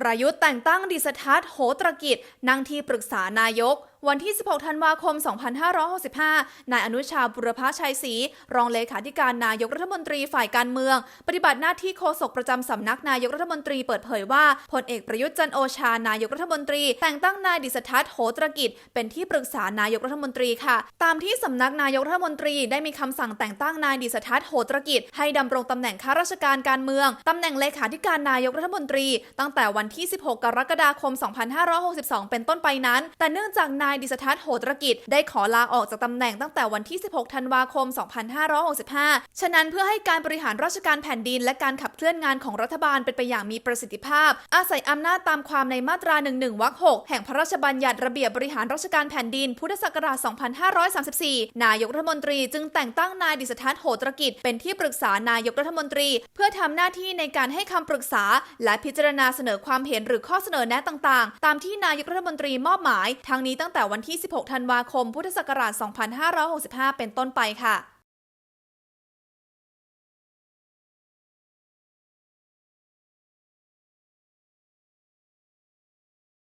ประยุทธ์แต่งตั้งดิสทัศน์โหตรกิจนั่งที่ปรึกษานายกวันที่ 16 ธันวาคม 2565 นายอนุชาบุรพชัยศรี รองเลขาธิการนายกรัฐมนตรีฝ่ายการเมือง ปฏิบัติหน้าที่โฆษกประจำสำนักนายกรัฐมนตรีเปิดเผยว่าพลเอกประยุทธ์จันโอชานายกรัฐมนตรี แต่งตั้งนายดิสทัศน์โหตรกิจ เป็นที่ปรึกษานายกรัฐมนตรีค่ะ ตามที่สำนักนายกรัฐมนตรีได้มีคำสั่งแต่งตั้งนายดิสทัศน์โหตรกิจ ให้ดำรงตำแหน่งข้าราชการการเมืองตำแหน่งเลขาธิการนายกรัฐมนตรี ตั้งแต่วันที่ 16 กรกฎาคม 2562 เป็นต้นไปนั้น แต่เนื่องจากนายดิสทัศน์โหตรกิจ ได้ขอลาออกจากตำแหน่งตั้งแต่วันที่ 16 ธันวาคม 2565 ฉะนั้นเพื่อให้การบริหารราชการแผ่นดิน และการขับเคลื่อนงานของรัฐบาลเป็นไปอย่างมีประสิทธิภาพ อาศัยอำนาจตามความในมาตรา 11 วรรค 6 แห่งพระราชบัญญัติระเบียบบริหารราชการแผ่นดิน พุทธศักราช 2534 นายกรัฐมนตรีจึงแต่งตั้งนายดิสทัศน์โหตรกิจ เป็นที่ปรึกษานายกรัฐมนตรี เพื่อทำหน้าที่ในการให้คำปรึกษา และพิจารณาเสนอความเห็นหรือข้อเสนอแนะต่างๆ ตามที่นายกรัฐมนตรีมอบหมาย ทั้งนี้ตั้งแต่แต่วันที่ 16 ธันวาคม พุทธศักราช 2565 เป็นต้นไปค่ะ